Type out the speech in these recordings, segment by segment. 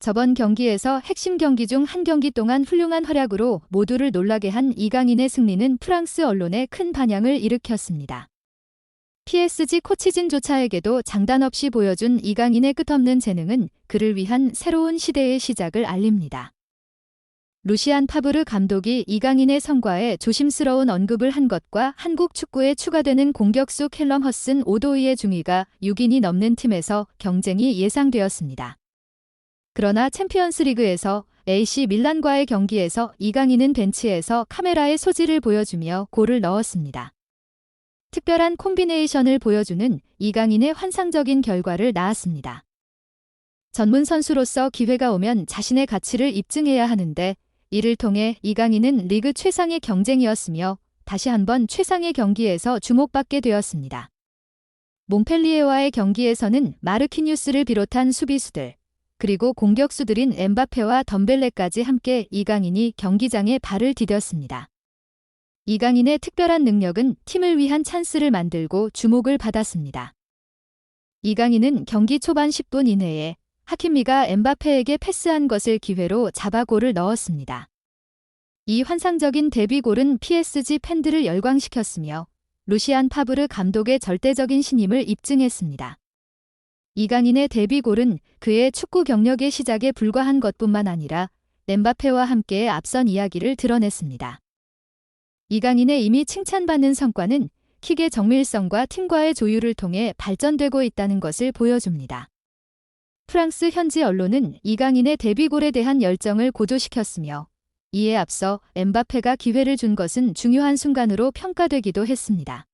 저번 경기에서 핵심 경기 중 한 경기 동안 훌륭한 활약으로 모두를 놀라게 한 이강인의 승리는 프랑스 언론에 큰 반향을 일으켰습니다. PSG 코치진 조차에게도 장단 없이 보여준 이강인의 끝없는 재능은 그를 위한 새로운 시대의 시작을 알립니다. 루시안 파브르 감독이 이강인의 성과에 조심스러운 언급을 한 것과 한국 축구에 추가되는 공격수 캘럼 허슨 오도이의 중위가 6인이 넘는 팀에서 경쟁이 예상되었습니다. 그러나 챔피언스 리그에서 AC 밀란과의 경기에서 이강인은 벤치에서 카메라의 소질을 보여주며 골을 넣었습니다. 특별한 콤비네이션을 보여주는 이강인의 환상적인 결과를 낳았습니다. 전문 선수로서 기회가 오면 자신의 가치를 입증해야 하는데 이를 통해 이강인은 리그 최상의 경쟁이었으며 다시 한번 최상의 경기에서 주목받게 되었습니다. 몽펠리에와의 경기에서는 마르키뉴스를 비롯한 수비수들, 그리고 공격수들인 엠바페와 덤벨레까지 함께 이강인이 경기장에 발을 디뎠습니다. 이강인의 특별한 능력은 팀을 위한 찬스를 만들고 주목을 받았습니다. 이강인은 경기 초반 10분 이내에 하킴미가 엠바페에게 패스한 것을 기회로 잡아 골을 넣었습니다. 이 환상적인 데뷔골은 PSG 팬들을 열광시켰으며 루시안 파브르 감독의 절대적인 신임을 입증했습니다. 이강인의 데뷔골은 그의 축구 경력의 시작에 불과한 것뿐만 아니라 엠바페와 함께 앞선 이야기를 드러냈습니다. 이강인의 이미 칭찬받는 성과는 킥의 정밀성과 팀과의 조율을 통해 발전되고 있다는 것을 보여줍니다. 프랑스 현지 언론은 이강인의 데뷔골에 대한 열정을 고조시켰으며 이에 앞서 엠바페가 기회를 준 것은 중요한 순간으로 평가되기도 했습니다.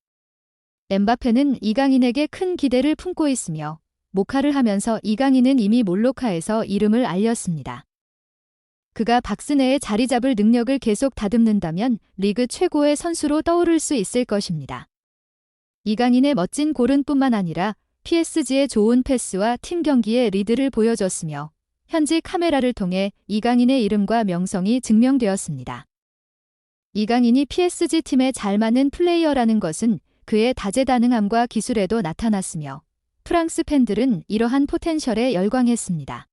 엠바페는 이강인에게 큰 기대를 품고 있으며 모카를 하면서 이강인은 이미 몰로카에서 이름을 알렸습니다. 그가 박스내에 자리 잡을 능력을 계속 다듬는다면 리그 최고의 선수로 떠오를 수 있을 것입니다. 이강인의 멋진 골은뿐만 아니라 PSG의 좋은 패스와 팀 경기의 리드를 보여줬으며 현지 카메라를 통해 이강인의 이름과 명성이 증명되었습니다. 이강인이 PSG 팀에 잘 맞는 플레이어라는 것은 그의 다재다능함과 기술에도 나타났으며 프랑스 팬들은 이러한 포텐셜에 열광했습니다.